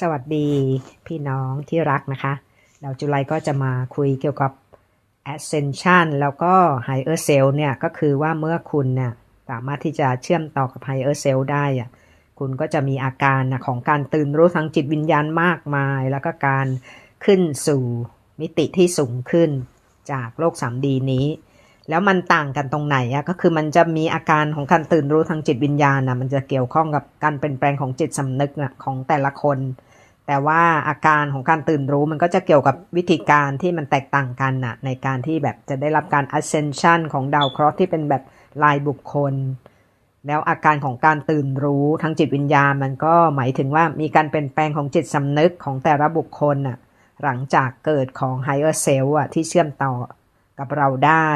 สวัสดีพี่น้องที่รักนะคะ เราจุไลก็จะมาคุยเกี่ยวกับ ascension แล้วก็ higher self เนี่ย ก็คือว่าเมื่อคุณเนี่ยสามารถที่จะเชื่อมต่อกับ higher self ได้อะคุณก็จะมีอาการนะของการตื่นรู้ทางจิตวิญญาณมากมาย แล้วก็การขึ้นสู่มิติที่สูงขึ้นจากโลก 3D นี้ แล้วมันต่างกันตรงไหนอะก็คือมันจะมีอาการของการตื่นรู้ทางจิตวิญญาณนะมันจะเกี่ยวข้องกับการเปลี่ยนแปลงของจิตสำนึกนะของแต่ละคน แต่ว่าอาการของการตื่นรู้มันก็จะเกี่ยวกับวิธีการที่มันแตกต่างกันนะในการที่แบบจะได้รับการ ascension ของดาวเคราะห์ที่เป็นแบบลายบุคคล แล้วอาการของการตื่นรู้ทางจิตวิญญาณ มันก็หมายถึงว่ามีการเปลี่ยนแปลงของจิตสำนึกของแต่ละบุคคลน่ะหลังจากเกิดของ higher self อะที่เชื่อมต่อกับเราได้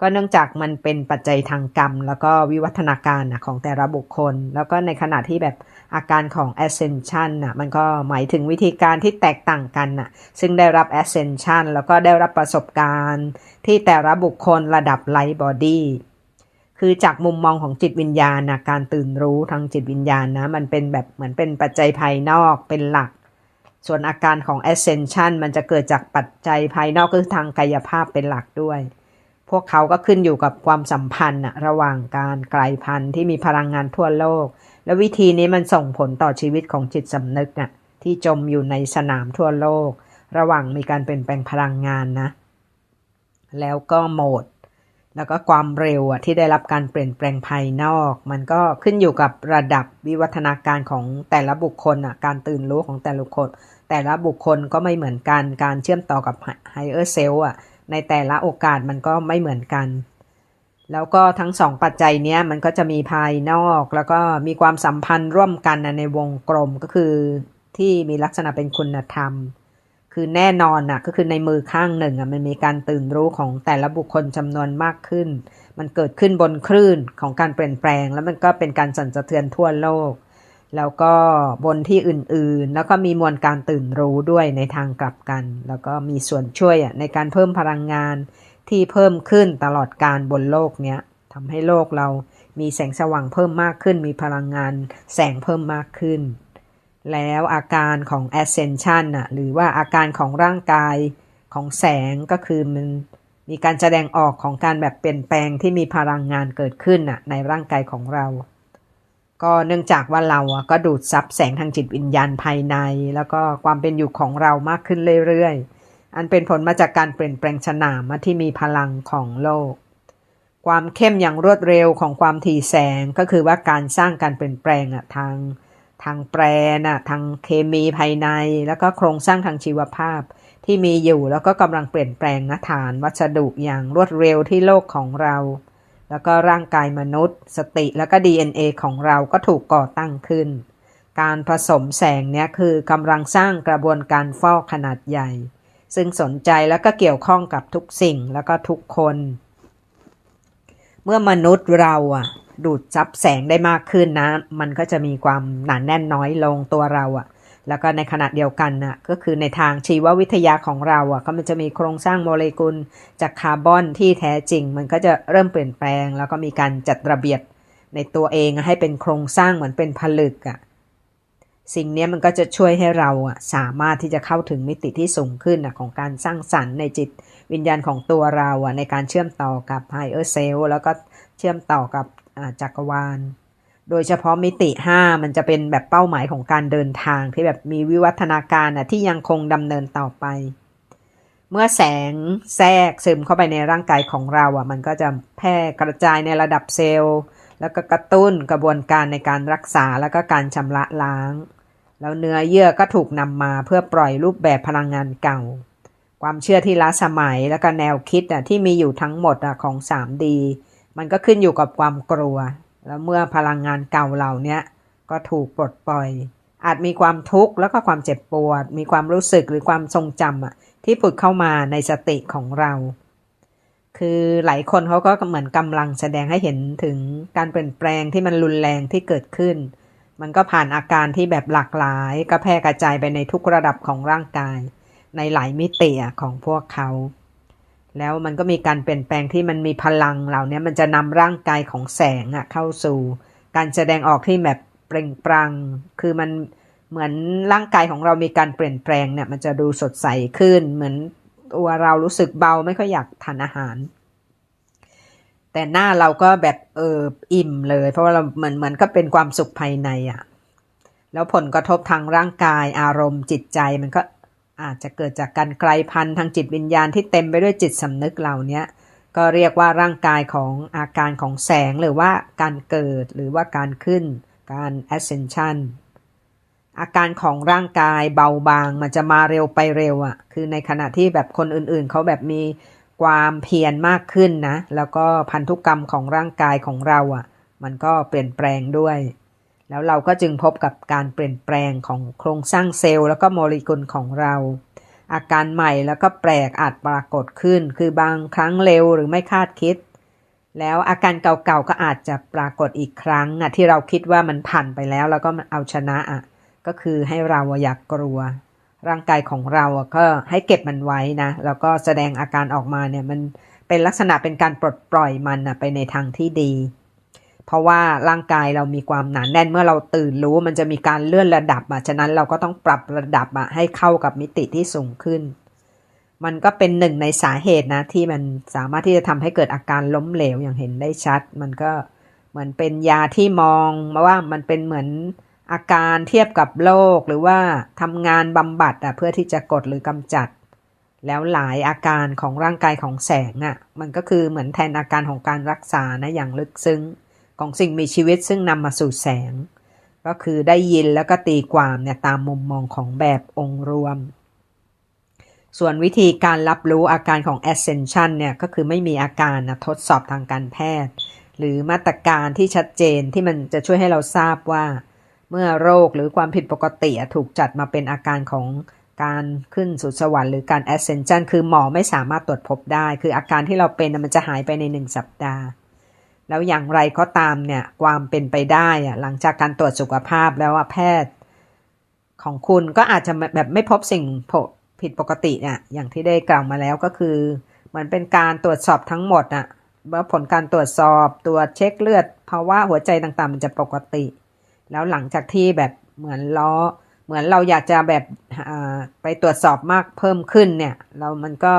ก็เนื่องจากมันเป็นปัจจัยทางกรรม แล้วก็วิวัฒนาการนะของแต่ละบุคคล แล้วก็ในขณะที่แบบอาการของ ascension น่ะมันก็หมายถึงวิธีการที่แตกต่างกันน่ะซึ่งได้รับ ascension แล้วก็ได้รับประสบการณ์ ที่แต่ละบุคคลระดับ light body คือจากมุมมองของจิตวิญญาณนะการตื่นรู้ทางจิตวิญญาณนะมันเป็นแบบเหมือนเป็นปัจจัยภายนอกเป็นหลัก ส่วนอาการของ ascension มันจะเกิดจากปัจจัยภายนอกคือทางกายภาพเป็นหลักด้วย พวกเขาก็ขึ้นอยู่กับความสัมพันธ์ระหว่างการกลายพันธุ์ที่มีพลังงานทั่วโลก และวิธีนี้มันส่งผลต่อชีวิตของจิตสำนึกนะ่ะที่จมอยู่ในสนามทั่วโลก ระหว่างมีการเปลี่ยนแปลงพลังงานนะ แล้วก็โหมด แล้วก็ความเร็วที่ได้รับการเปลี่ยนแปลงภายนอก มันก็ขึ้นอยู่กับระดับวิวัฒนาการของแต่ละบุคคลอะการตื่นรู้ของแต่ละคคลแต่ละบุคคลก็ไม่เหมือนกันการเชื่อมต่อกับ higher self อะ ในแต่ละโอกาสมันก็ไม่เหมือนกัน แล้วก็ทั้งสองปัจจัยเนี้ยมันก็จะมีภายนอกแล้วก็มีความสัมพันธ์ร่วมกันในวงกลมก็คือที่มีลักษณะเป็นคุณธรรม คือแน่นอนน่ะก็คือในมือข้างหนึ่งอะมันมีการตื่นรู้ของแต่ละบุคคลจำนวนมากขึ้น มันเกิดขึ้นบนคลื่นของการเปลี่ยนแปลง แล้วมันก็เป็นการสั่นสะเทือนทั่วโลก แล้วก็บนที่อื่นๆ แล้วก็มีมวลการตื่นรู้ด้วยในทางกลับกัน แล้วก็มีส่วนช่วยในการเพิ่มพลังงานที่เพิ่มขึ้นตลอดการบนโลกเนี้ยทำให้โลกเรามีแสงสว่างเพิ่มมากขึ้น มีพลังงานแสงเพิ่มมากขึ้น แล้วอาการของ ascension น่ะหรือว่าอาการของร่างกายของแสงก็คือมันมีการแสดงออกของการแบบเปลี่ยนแปลงที่มีพลังงานเกิดขึ้นน่ะในร่างกายของเรา ก็เนื่องจากว่าเราอะก็ดูดซับแสงทางจิตวิญญาณภายใน แล้วก็ความเป็นอยู่ของเรามากขึ้นเรื่อยๆ อันเป็นผลมาจากการเปลี่ยนแปลงสนามที่มีพลังของโลก ความเข้มอย่างรวดเร็วของความถี่แสงก็คือว่าการสร้างการเปลี่ยนแปลงอะทางทางแปรน่ะทางเคมีภายใน แล้วก็โครงสร้างทางชีวภาพที่มีอยู่แล้วก็กำลังเปลี่ยนแปลงนะฐานวัสดุอย่างรวดเร็วที่โลกของเรา แล้วก็ร่างกายมนุษย์ สติแล้วก็ DNA ของเราก็ถูกก่อตั้งขึ้น การผสมแสงเนี้ยคือกำลังสร้างกระบวนการฟอกขนาดใหญ่ ซึ่งสนใจแล้วก็เกี่ยวข้องกับทุกสิ่งแล้วก็ทุกคน เมื่อมนุษย์เราอะดูดซับแสงได้มากขึ้นนะ มันก็จะมีความหนาแน่นน้อยลงตัวเราอะ แล้วก็ในขณะเดียวกันน่ะก็คือในทางชีววิทยาของเราอะก็มันจะมีโครงสร้างโมเลกุลจากคาร์บอนที่แท้จริง มันก็จะเริ่มเปลี่ยนแปลง แล้วก็มีการจัดระเบียบในตัวเองให้เป็นโครงสร้างเหมือนเป็นผลึกอะสิ่งนี้มันก็จะช่วยให้เราอะสามารถที่จะเข้าถึงมิติที่สูงขึ้นอะของการสร้างสรรค์ในจิตวิญญาณของตัวเราอะในการเชื่อมต่อกับ higher self แล้วก็เชื่อมต่อกับจักรวาล โดยเฉพาะมิติ 5 มันจะเป็นแบบเป้าหมายของการเดินทางที่แบบมีวิวัฒนาการอะที่ยังคงดำเนินต่อไป เมื่อแสงแทรกซึมเข้าไปในร่างกายของเราอะ มันก็จะแพร่กระจายในระดับเซลล์ แล้วก็กระตุ้นกระบวนการในการรักษาแล้วก็การชำระล้าง แล้วเนื้อเยื่อก็ถูกนำมาเพื่อปล่อยรูปแบบพลังงานเก่า ความเชื่อที่ล้าสมัยแล้วก็แนวคิดอะที่มีอยู่ทั้งหมดอะของ 3D มันก็ขึ้นอยู่กับความกลัว แล้วเมื่อพลังงานเก่าเหล่านี้ก็ถูกปลดปล่อย อาจมีความทุกข์แล้วก็ความเจ็บปวด มีความรู้สึกหรือความทรงจำอะที่ผุดเข้ามาในสติของเรา คือหลายคนเขาก็เหมือนกำลังแสดงให้เห็นถึงการเปลี่ยนแปลงที่มันรุนแรงที่เกิดขึ้น มันก็ผ่านอาการที่แบบหลากหลาย ก็แพร่กระจายไปในทุกระดับของร่างกาย ในหลายมิติของพวกเขา แล้วมันก็มีการเปลี่ยนแปลงที่มันมีพลังเหล่านี้มันจะนำร่างกายของแสงอะเข้าสู่ การแสดงออกที่แบบเปล่งปลัง คือมันเหมือนร่างกายของเรามีการเปลี่ยนแปลงเนี่ยมันจะดูสดใสขึ้น เหมือนตัวเรารู้สึกเบาไม่ค่อยอยากทานอาหาร แต่หน้าเราก็แบบเอออิ่มเลย เพราะว่าเราเหมือนเหมือนก็เป็นความสุขภายในอะ่ะแล้วผลกระทบทางร่างกายอารมณ์จิตใจมันก็ อาจจะเกิดจากการไกลพันธุ์ทางจิตวิญญาณที่เต็มไปด้วยจิตสำนึกเหล่านี้ก็เรียกว่าร่างกายของอาการของแสงหรือว่าการเกิดหรือว่าการขึ้น การ ascension อาการของร่างกายเบาบางมันจะมาเร็วไปเร็วอะ่ะ คือในขณะที่แบบคนอื่นๆ เขาแบบมีความเพียรมากขึ้นนะ แล้วก็พันธุกรรมของร่างกายของเราอะ่ะ มันก็เปลี่ยนแปลงด้วย แล้วเราก็จึงพบกับการเปลี่ยนแปลงของโครงสร้างเซลล์แล้วก็โมเลกุลของเรา อาการใหม่แล้วก็แปลกอาจปรากฏขึ้น คือบางครั้งเร็วหรือไม่คาดคิด แล้วอาการเก่าๆก็อาจจะปรากฏอีกครั้งอะที่เราคิดว่ามันผ่านไปแล้ว แล้วก็เอาชนะอะก็คือให้เราอยากกลัว ร่างกายของเราก็ให้เก็บมันไว้นะแล้วก็แสดงอาการออกมาเนี่ยมันเป็นลักษณะเป็นการปลดปล่อยมันไปในทางที่ดี เพราะว่าร่างกายเรามีความหนานแน่นเมื่อเราตื่นรู้มันจะมีการเลื่อนระดับอะฉะนั้นเราก็ต้องปรับระดับอะให้เข้ากับมิติที่สูงขึ้น มันก็เป็นหนึ่งในสาเหตุนะ ที่มันสามารถที่จะทำให้เกิดอาการล้มเหลวอย่างเห็นได้ชัด มันก็เหมือนเป็นยาที่มองมาว่ามันเป็นเหมือนอาการเทียบกับโรคหรือว่าทำงานบำบัดอะเพื่อที่จะกดหรือกำจัด แล้วหลายอาการของร่างกายของแสงอะมันก็คือเหมือนแทนอาการของการรักษานะอย่างลึกซึ้ง ของสิ่งมีชีวิตซึ่งนำมาสู่แสง ก็คือได้ยินแล้วก็ตีความเนี่ยตามมุมมองของแบบองค์รวม ส่วนวิธีการรับรู้อาการของ ascension เนี่ยก็คือไม่มีอาการนะทดสอบทางการแพทย์ หรือมาตรการที่ชัดเจนที่มันจะช่วยให้เราทราบว่า เมื่อโรคหรือความผิดปกติถูกจัดมาเป็นอาการของการขึ้นสู่สวรรค์หรือการ ascension คือหมอไม่สามารถตรวจพบได้ คืออาการที่เราเป็นมันจะหายไปในหนึ่งสัปดาห์ แล้วอย่างไรก็ตามเนี่ยความเป็นไปได้อะหลังจากการตรวจสุขภาพแล้วว่าแพทย์ ของคุณก็อาจจะแบบไม่พบสิ่งผิดปกติเนี่ยอย่างที่ได้กล่าวมาแล้วก็คือเหมือนเป็นการตรวจสอบทั้งหมดอะว่าผลการตรวจสอบตรวจเช็คเลือดภาวะหัวใจต่างๆ มันจะปกติ แล้วหลังจากที่แบบเหมือนล้อเหมือนเราอยากจะแบบไปตรวจสอบมากเพิ่มขึ้นเนี่ย เรามันก็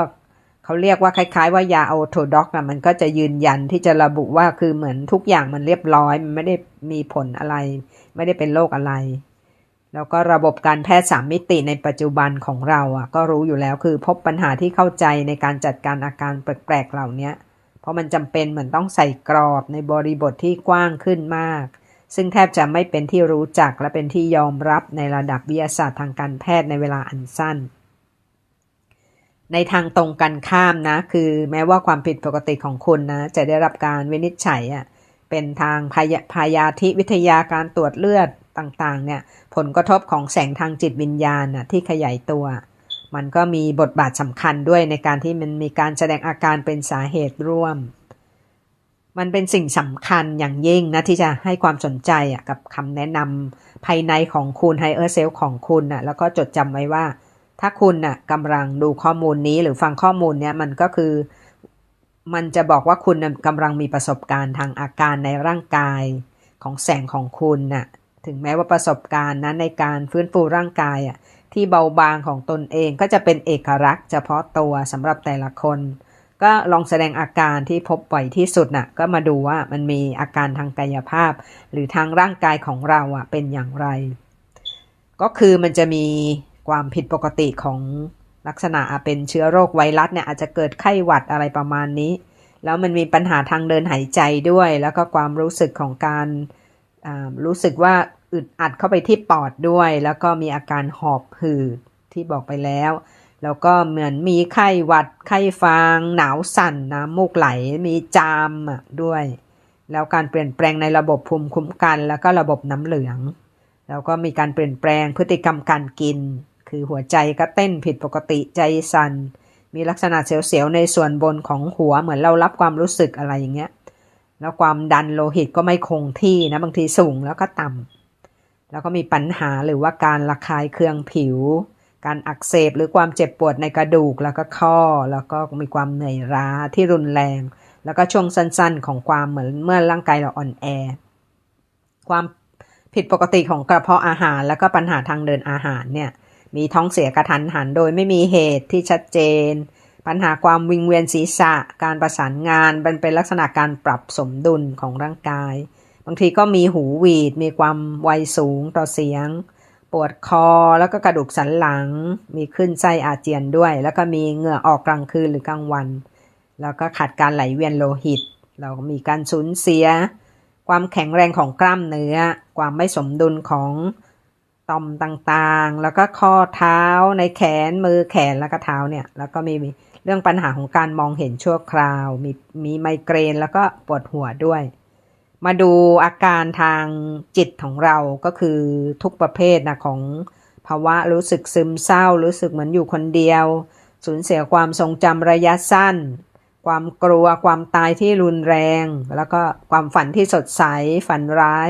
เขาเรียกว่าคล้าย ๆ ว่ายาโอโทด็อกอะมันก็จะยืนยันที่จะระบุว่าคือเหมือนทุกอย่างมันเรียบร้อย มันไม่ได้มีผลอะไร ไม่ได้เป็นโรคอะไร แล้วก็ระบบการแพทย์สามมิติในปัจจุบันของเราอะ ก็รู้อยู่แล้วคือพบปัญหาที่เข้าใจในการจัดการอาการแปลกๆเหล่านี้เพราะมันจำเป็นเหมือนต้องใส่กรอบในบริบทที่กว้างขึ้นมาก ซึ่งแทบจะไม่เป็นที่รู้จักและเป็นที่ยอมรับในระดับวิทยาศาสตร์ทางการแพทย์ในเวลาอันสั้น ในทางตรงกันข้ามนะ คือแม้ว่าความผิดปกติของคุณนะ จะได้รับการวินิจฉัยอะเป็นทางพยพยาธิวิทยาการตรวจเลือดต่างๆ เนี่ย ผลกระทบของแสงทางจิตวิญญาณนะที่ขยายตัว มันก็มีบทบาทสำคัญด้วยในการที่มันมีการแสดงอาการเป็นสาเหตุร่วม มันเป็นสิ่งสำคัญอย่างยิ่งนะ ที่จะให้ความสนใจกับคำแนะนำภายในของคุณไฮเออร์เซลของคุณอะแล้วก็จดจำไว้ว่า ถ้าคุณอะกำลังดูข้อมูลนี้หรือฟังข้อมูลเนี้ยมันก็คือ มันจะบอกว่าคุณกำลังมีประสบการณ์ทางอาการในร่างกายของแสงของคุณน่ะถึงแม้ว่าประสบการณ์นั้นในการฟื้นฟูร่างกายอะที่เบาบางของตนเองก็จะเป็นเอกลักษณ์เฉพาะตัวสำหรับแต่ละคน ก็ลองแสดงอาการที่พบบ่อยที่สุดนะ่ะก็มาดูว่ามันมีอาการทางกายภาพ หรือทางร่างกายของเราอะเป็นอย่างไร ก็คือมันจะมี ความผิดปกติของลักษณะเป็นเชื้อโรคไวรัสเนี่ยอาจจะเกิดไข้หวัดอะไรประมาณนี้ แล้วมันมีปัญหาทางเดินหายใจด้วย แล้วก็ความรู้สึกของการรู้สึกว่าอึดอัดเข้าไปที่ปอดด้วย แล้วก็มีอาการหอบหืดที่บอกไปแล้ว แล้วก็เหมือนมีไข้หวัดไข้ฟาง หนาวสั่นน้ำมูกไหลมีจามด้วย แล้วการเปลี่ยนแปลงในระบบภูมิคุ้มกัน แล้วก็ระบบน้ำเหลือง แล้วก็มีการเปลี่ยนแปลงพฤติกรรมการกิน คือหัวใจก็เต้นผิดปกติใจสัน่น มีลักษณะเสียวๆในส่วนบนของหัวเหมือนเรารับความรู้สึกอะไรอย่างเงี้ย แล้วความดันโลหิตก็ไม่คงที่นะ บางทีสูงแล้วก็ต่ำ แล้วก็มีปัญหาหรือว่าการระคายเคืองผิว การอักเสบหรือความเจ็บปวดในกระดูกแล้วก็ข้อ แล้วก็มีความเหนื่อยล้าที่รุนแรง แล้วก็ช่วงสั้นๆ ของความเหมือนเมื่อร่างกายเราอ่อนแอ ความผิผิดปกติของกระเพาะอาหาร แล้วก็ปัญหาทางเดินอาหารเนี่ย มีท้องเสียกระทันหันโดยไม่มีเหตุที่ชัดเจน ปัญหาความวิงเวียนศีรษะ การประสานงานมันเป็นลักษณะการปรับสมดุลของร่างกาย บางทีก็มีหูหวีด มีความไวสูงต่อเสียง ปวดคอแล้วก็กระดูกสันหลัง มีขึ้นไส้อาเจียนด้วย แล้วก็มีเหงื่อออกกลางคืนหรือกลางวัน แล้วก็ขาดการไหลเวียนโลหิต เรามีการสูญเสีย ความแข็งแรงของกล้ามเนื้อ ความไม่สมดุลของ ต่อมต่างๆ แล้วก็ข้อเท้าในแขนมือแขนแล้วก็เท้าเนี่ย แล้วก็มีเรื่องปัญหาของการมองเห็นชั่วคราว มีมีไมเกรนแล้วก็ปวดหัวด้วย มาดูอาการทางจิตของเราก็คือทุกประเภทนะของภาวะรู้สึกซึมเศร้า รู้สึกเหมือนอยู่คนเดียว สูญเสียความทรงจำระยะสั้น ความกลัวความตายที่รุนแรง แล้วก็ความฝันที่สดใสฝันร้าย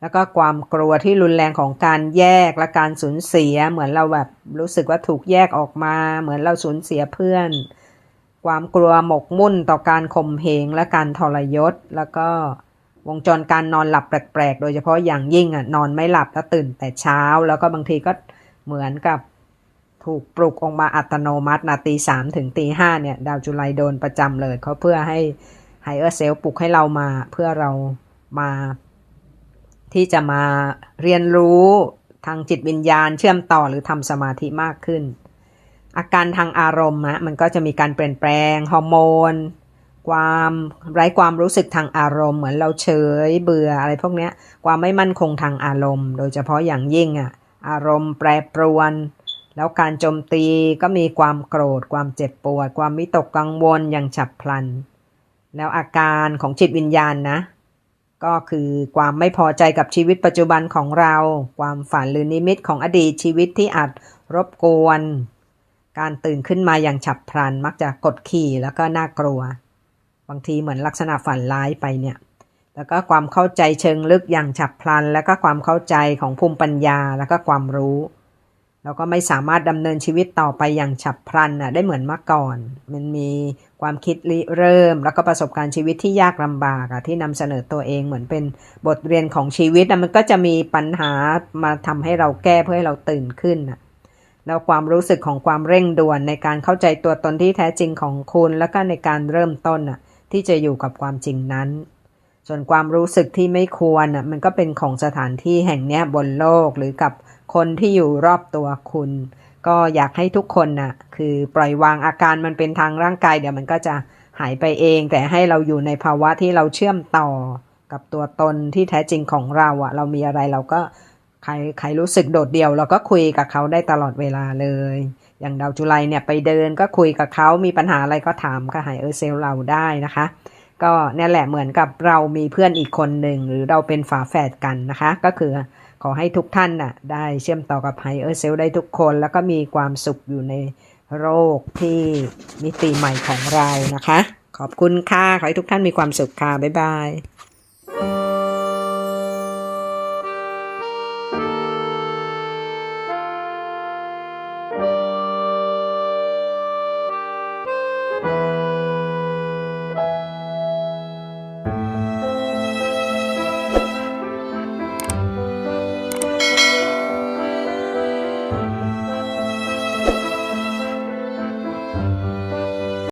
แล้วก็ความกลัวที่รุนแรงของการแยกและการสูญเสีย เหมือนเราแบบรู้สึกว่าถูกแยกออกมา เหมือนเราสูญเสียเพื่อน ความกลัวหมกมุ่นต่อการข่มเหงและการทรยศ แล้วก็วงจรการนอนหลับแปลกๆ โดยเฉพาะอย่างยิ่งอะนอนไม่หลับแล้วตื่นแต่เช้า แล้วก็บางทีก็เหมือนกับถูกปลุกออกมาอัตโนมัตินาตีสามถึงตีห้าเนี่ย ดาวจุไลโดนประจำเลยเขาเพื่อให้ไฮเออร์เซลปลุกให้เรามาเพื่อเรามา ที่จะมาเรียนรู้ทางจิตวิญญาณเชื่อมต่อหรือทำสมาธิมากขึ้น อาการทางอารมณ์นะมันก็จะมีการเปลี่ยนแปลงฮอร์โมน ความไร้ความรู้สึกทางอารมณ์เหมือนเราเฉยเบื่ออะไรพวกนี้ความไม่มั่นคงทางอารมณ์ โดยเฉพาะอย่างยิ่งอะอารมณ์แปรปรวน แล้วการโจมตีก็มีความโกรธ ความเจ็บปวด ความวิตกกังวลอย่างฉับพลัน แล้วอาการของจิตวิญญาณนะ ก็คือความไม่พอใจกับชีวิตปัจจุบันของเรา ความฝันหรือนิมิตของอดีตชีวิตที่อาจรบกวน การตื่นขึ้นมาอย่างฉับพลัน มักจะกดขี่แล้วก็น่ากลัว บางทีเหมือนลักษณะฝันร้ายไปเนี่ย แล้วก็ความเข้าใจเชิงลึกอย่างฉับพลัน แล้วก็ความเข้าใจของภูมิปัญญาแล้วก็ความรู้ แล้วก็ไม่สามารถดำเนินชีวิตต่อไปอย่างฉับพลันน่ะได้เหมือนเมื่อก่อน มันมีความคิดริเริ่ม แล้วก็ประสบการณ์ชีวิตที่ยากลำบากอะที่นำเสนอตัวเองเหมือนเป็นบทเรียนของชีวิตอะมันก็จะมีปัญหามาทำให้เราแก้เพื่อให้เราตื่นขึ้นอะแล้วความรู้สึกของความเร่งด่วนในการเข้าใจตัวตนที่แท้จริงของคุณ แล้วก็ในการเริ่มต้นอะที่จะอยู่กับความจริงนั้น ส่วนความรู้สึกที่ไม่ควรอะมันก็เป็นของสถานที่แห่งนี้บนโลกหรือกับคนที่อยู่รอบตัวคุณ ก็อยากให้ทุกคนน่ะคือปล่อยวางอาการมันเป็นทางร่างกายเดี๋ยวมันก็จะหายไปเอง แต่ให้เราอยู่ในภาวะที่เราเชื่อมต่อกับตัวตนที่แท้จริงของเราอะเรามีอะไรเราก็ใครใครรู้สึกโดดเดี่ยว เราก็คุยกับเขาได้ตลอดเวลาเลย อย่างดาวจุไลเนี่ยไปเดินก็คุยกับเขามีปัญหาอะไรก็ถามก็หายเออเซลเราได้นะคะ ก็เนี่ยแหละเหมือนกับเรามีเพื่อนอีกคนหนึ่งหรือเราเป็นฝาแฝดกันนะคะ ก็คือขอให้ทุกท่านน่ะได้เชื่อมต่อกับไฮเออร์เซลได้ทุกคน แล้วก็มีความสุขอยู่ในโรคที่มิติใหม่ของเรานะคะ ขอบคุณค่ะ ขอให้ทุกท่านมีความสุขค่ะ บ๊ายบาย